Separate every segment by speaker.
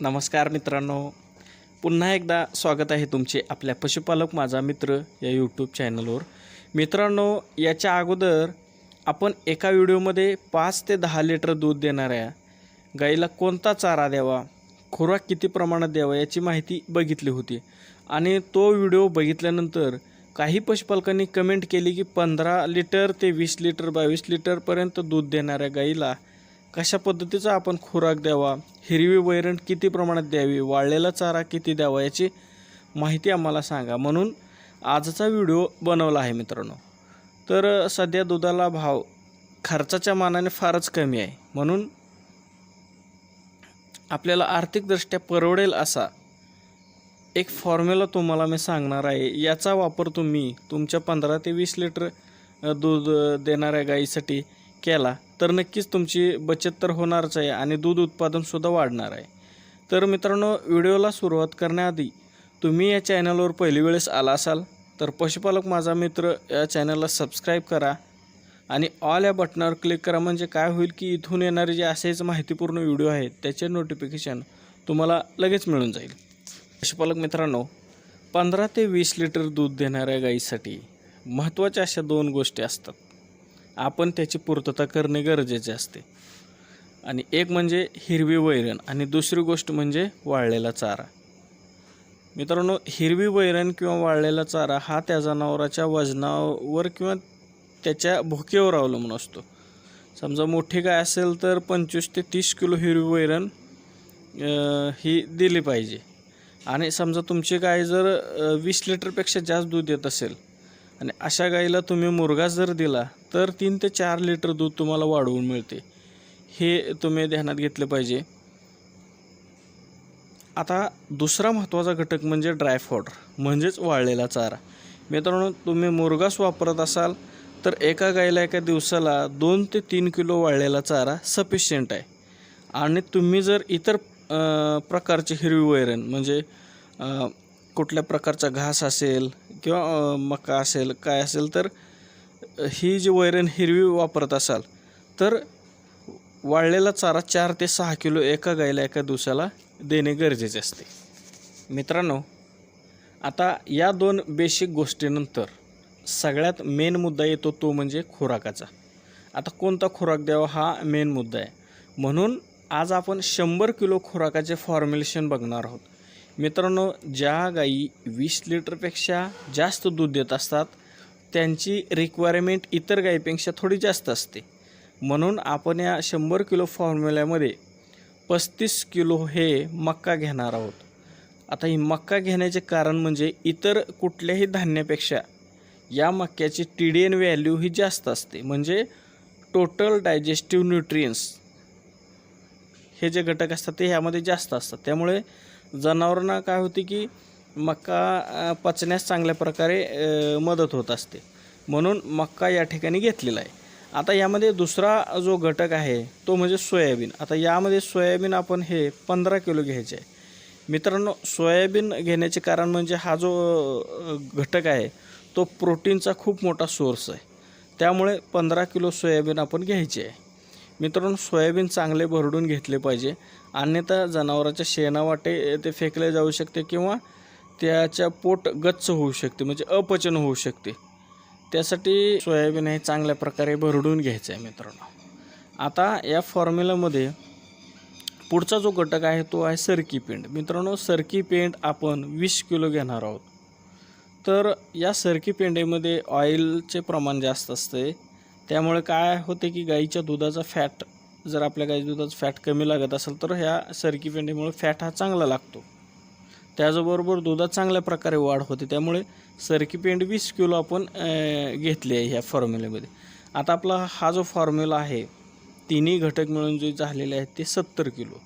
Speaker 1: नमस्कार मित्रांनो. पुन्हा एकदा स्वागत आहे तुमचे आपल्या पशुपालक माझा मित्र या यूट्यूब चॅनलवर मित्रांनो याच्या अगोदर आपण एका व्हिडिओमध्ये पाच ते दहा लिटर दूध देणाऱ्या गाईला कोणता चारा द्यावा? खुराक किती प्रमाणात द्यावा? याची माहिती बघितली होती. आणि तो व्हिडिओ बघितल्यानंतर काही पशुपालकांनी कमेंट केली की पंधरा लिटर ते वीस लिटर बावीस लिटरपर्यंत दूध देणाऱ्या गाईला कशा पद्धतीचा आपण खुराक द्यावा? हिरवी वैरण किती प्रमाणात द्यावी? वाळलेला चारा किती द्यावा? याची माहिती आम्हाला सांगा. म्हणून आजचा व्हिडिओ बनवला आहे मित्रांनो. तर सध्या दुधाला भाव खर्चाच्या मानाने फारच कमी आहे. म्हणून आपल्याला आर्थिकदृष्ट्या परवडेल असा एक फॉर्म्युला तुम्हाला मी सांगणार आहे. याचा वापर तुम्ही तुमच्या पंधरा ते वीस लिटर दूध देणाऱ्या गाईसाठी केला तर नक्कीच तुमची बचत तर होणारच आहे आणि दूध उत्पादनसुद्धा वाढणार आहे. तर मित्रांनो व्हिडिओला सुरुवात करण्याआधी तुम्ही या चॅनलवर पहिली वेळेस आला असाल तर पशुपालक माझा मित्र या चॅनलला सबस्क्राईब करा आणि ऑल या बटनावर क्लिक करा म्हणजे काय होईल की इथून येणारे जे असेच माहितीपूर्ण व्हिडिओ आहेत त्याचे नोटिफिकेशन तुम्हाला लगेच मिळून जाईल. पशुपालक मित्रांनो पंधरा ते वीस लिटर दूध देणाऱ्या गाईसाठी महत्त्वाच्या अशा दोन गोष्टी असतात. आपण त्याची पूर्तता करणे गरजेचे असते. आणि एक म्हणजे हिरवी वैरण आणि दुसरी गोष्ट म्हणजे वाळलेला चारा. मित्रांनो हिरवी वैरण किंवा वाळलेला चारा हा त्या जनावराच्या वजनावर किंवा त्याच्या भुकेवर अवलंबून असतो. समजा मोठी गाय असेल तर पंचवीस ते तीस किलो हिरवी वैरण ही दिली पाहिजे. आणि समजा तुमची गाय जर वीस लिटरपेक्षा जास्त दूध येत असेल आणि अशा गाईला तुम्ही मुरगा जर दिला तर तीन ते चार लिटर दूध तुम्हाला वाढवून मिळते. हे तुम्ही ध्यानात घेतलं पाहिजे. आता दुसरा महत्त्वाचा घटक म्हणजे ड्राय फॉडर म्हणजेच वाळलेला चारा. मित्रांनो तुम्ही मुरगास वापरत असाल तर एका गाईला एका दिवसाला दोन ते तीन किलो वाळलेला चारा सफिशियंट आहे. आणि तुम्ही जर इतर प्रकारचे प्रकारची हिरवी वैरण म्हणजे कुठल्या प्रकारचा घास असेल किंवा मका असेल काय असेल तर ही जी वैरण हिरवी वापरत असाल तर वाळलेला चारा चार ते सहा किलो एका गाईला एका दिवसाला देणे गरजेचे असते. मित्रांनो आता या दोन बेसिक गोष्टीनंतर सगळ्यात मेन मुद्दा येतो तो म्हणजे खुराकाचा. आता कोणता खुराक द्यावा हा मेन मुद्दा आहे. म्हणून आज आपण शंभर किलो खुराकाचे फॉर्म्युलेशन बघणार आहोत. मित्रांनो ज्या गायी वीस लिटरपेक्षा जास्त दूध देत असतात त्यांची रिक्वायरमेंट इतर गायीपेक्षा थोडी जास्त असते. म्हणून आपण या शंभर किलो फॉर्म्युल्यामध्ये पस्तीस किलो हे मक्का घेणार आहोत. आता ही मक्का घेण्याचे कारण म्हणजे इतर कुठल्याही धान्यापेक्षा या मक्याची टी डी एन व्हॅल्यू ही जास्त असते. म्हणजे टोटल डायजेस्टिव्ह न्यूट्रियन्स हे जे घटक असतात ते ह्यामध्ये जास्त असतात. त्यामुळे जनावरांना काय होते की मक्का पचण्यास चांगल्या प्रकारे मदत होत असते. म्हणून मक्का या ठिकाणी घेतलेला आहे. आता यामध्ये दुसरा जो घटक आहे तो म्हणजे सोयाबीन. आता यामध्ये सोयाबीन आपण हे पंधरा किलो घ्यायचे आहे. मित्रांनो सोयाबीन घेण्याचे कारण म्हणजे हा जो घटक आहे तो प्रोटीनचा खूप मोठा सोर्स आहे. त्यामुळे पंधरा किलो सोयाबीन आपण घ्यायचे आहे. मित्रांनो सोयाबीन चांगले भरडून घेतले पाहिजे. अन्यथा जनावराच्या शेणावाटे ते फेकले जाऊ शकते किंवा त्याच्या पोट गच्च होऊ शकते म्हणजे अपचन होऊ शकते. त्यासाठी सोयाबीन हे चांगल्या प्रकारे भरडून घ्यायचं आहे मित्रांनो. आता या फॉर्म्युलामध्ये पुढचा जो घटक आहे तो आहे सरकी पेंड. मित्रांनो सरकी पेंड आपण वीस किलो घेणार आहोत. तर या सरकी पेंडेमध्ये ऑइलचे प्रमाण जास्त असते. त्यामुळे काय होते की गाईच्या दुधाचा फॅट जर आपल्या गाईच्या दुधाचं फॅट कमी लागत असेल तर ह्या सरकी पेंडेमुळे फॅट हा चांगला लागतो. त्याचबरोबर दुधात चांगल्या प्रकारे वाढ होते. त्यामुळे सरकी पेंड वीस किलो आपण घेतली आहे ह्या फॉर्म्युल्यामध्ये आता आपला हा जो फॉर्म्युला आहे तिन्ही घटक मिळून जे झालेले आहेत ते सत्तर किलो.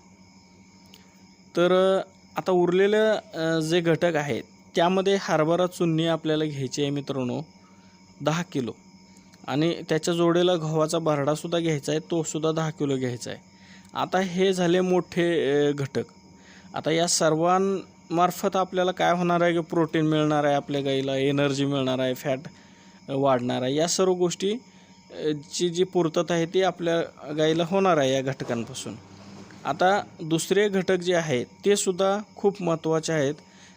Speaker 1: तर आता उरलेलं जे घटक आहेत त्यामध्ये हरभरा चुन्नी आपल्याला घ्यायची आहे मित्रांनो दहा किलो. आणि त्याच्या जोडीला गव्हाचा भरडासुद्धा घ्यायचा आहे तोसुद्धा दहा किलो घ्यायचा आहे. आता हे झाले मोठे घटक. आता या सर्वां मार्फत आपल्याला काय होणार आहे की प्रोटीन मिळणार आहे आपल्या गाईला एनर्जी मिळणार आहे फॅट वाढणार आहे. या सर्व गोष्टी ची जी पूर्तता आहे ती आपल्या गाईला होणार आहे या घटकांपासून. आता दुसरे घटक जे आहेत ते सुद्धा खूप महत्त्वाचे आहेत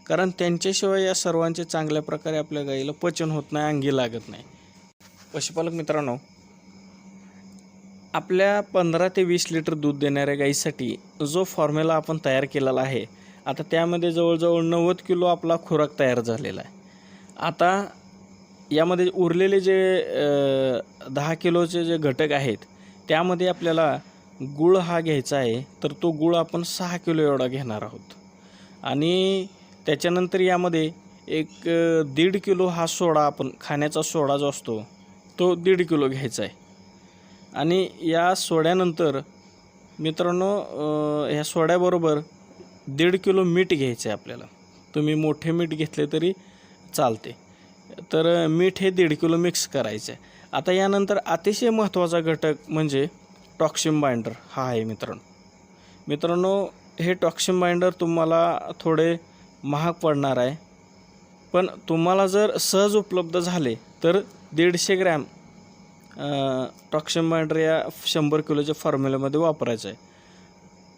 Speaker 1: कारण त्यांच्याशिवाय या सर्वांचे चांगल्या प्रकारे आपल्या गाईला पचन होत नाही अंगी लागत नाही. पशुपालक मित्रांनो आपल्या पंधरा ते वीस लिटर दूध देणाऱ्या गाईसाठी जो फॉर्म्युला आपण तयार केलेला आहे आता त्यामध्ये जवळजवळ नव्वद किलो आपला खुराक तयार झालेला आहे. आता यामध्ये उरलेले जे दहा किलोचे जे घटक आहेत त्यामध्ये आपल्याला गुळ हा घ्यायचा आहे तर तो गुळ आपण सहा किलो एवढा घेणार आहोत. आणि त्याच्यानंतर यामध्ये एक दीड किलो हा सोडा आपण खाण्याचा सोडा जो असतो तो दीड किलो घ्यायचा आहे. आणि या सोड्यानंतर मित्रांनो ह्या सोड्याबरोबर दीड किलो मीठ घ्यायचं आहे आपल्याला. तुम्ही मोठे मीठ घेतले तरी चालते. तर मीठ हे दीड किलो मिक्स करायचं आहे आता यानंतर अतिशय महत्त्वाचा घटक म्हणजे टॉक्सिम बाइंडर हा आहे मित्रांनो. मित्रांनो हे टॉक्सिम बाइंडर तुम्हाला थोडे महाग पडणार आहे. पण तुम्हाला जर सहज उपलब्ध झाले तर दीडशे ग्रॅम टॉक्सिम बाइंडर या शंभर किलोच्या फॉर्म्युल्यामध्ये वापरायचं आहे.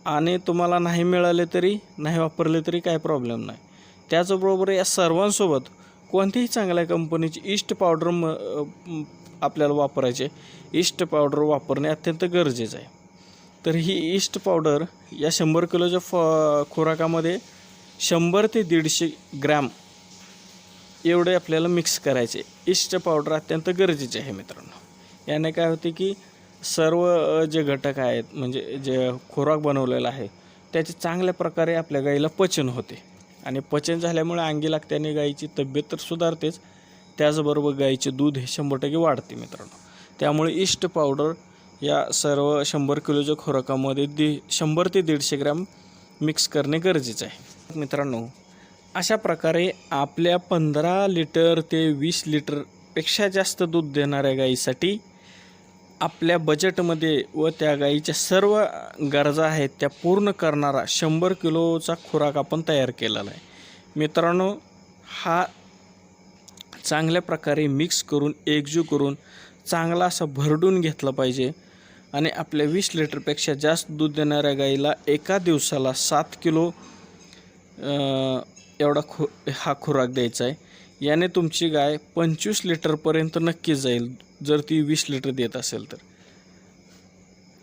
Speaker 1: आणि तुम्हाला नाही मिळाले तरी नाही वापरले तरी काय प्रॉब्लेम नाही. त्याचबरोबर या सर्वांसोबत कोणत्याही चांगल्या कंपनीची ईस्ट पावडर म आपल्याला वापरायचे. ईस्ट पावडर वापरणे अत्यंत गरजेचं आहे. तर ही ईस्ट पावडर या शंभर किलोच्या फ खुराकामध्ये शंभर ते दीडशे ग्रॅम एवढे आपल्याला मिक्स करायचे. ईस्ट पावडर अत्यंत गरजेचे आहे मित्रांनो. याने काय होते की सर्व जे घटक आहेत म्हणजे जे खुराक बनवलेला आहे त्याचे चांगल्या प्रकारे आपल्या गाईला पचन होते. आणि पचन झाल्यामुळे अंगी लागते आणि गाईची तब्येत तर सुधारतेच त्याचबरोबर गाईचे दूध हे शंभर टक्के वाढते मित्रांनो. त्यामुळे इष्ट पावडर या सर्व शंभर किलोच्या खुराकामध्ये दि शंभर ते दीडशे ग्रॅम मिक्स करणे गरजेचं आहे. मित्रांनो अशा प्रकारे आपल्या पंधरा लिटर ते वीस लिटरपेक्षा जास्त दूध देणाऱ्या गाईसाठी आपल्या बजेटमध्ये व त्या गाईच्या सर्व गरजा आहेत त्या पूर्ण करणारा शंभर किलोचा खुराक आपण तयार केलेला आहे. मित्रांनो हा चांगल्या प्रकारे मिक्स करून एकजू करून चांगला असा भरडून घेतला पाहिजे. आणि आपल्या वीस लिटरपेक्षा जास्त दूध देणाऱ्या गाईला एका दिवसाला सात किलो एवढा खु हा खुराक द्यायचा आहे. याने तुमची गाय पंचवीस लिटरपर्यंत नक्की जाईल. जर ती वीस लिटर देत असेल तर.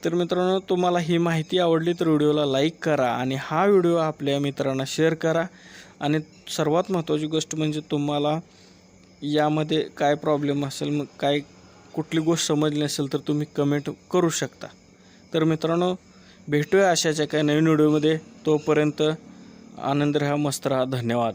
Speaker 1: तर मित्रांनो तुम्हाला ही माहिती आवडली तर व्हिडिओला लाईक करा आणि हा व्हिडिओ आपल्या मित्रांना शेअर करा. आणि सर्वात महत्त्वाची गोष्ट म्हणजे तुम्हाला यामध्ये काय प्रॉब्लेम असेल मग काय कुठली गोष्ट समजली असेल तर तुम्ही कमेंट करू शकता. तर मित्रांनो भेटूया अशाच्या काही नवीन व्हिडिओमध्ये. तोपर्यंत आनंद राहा मस्त राहा. धन्यवाद.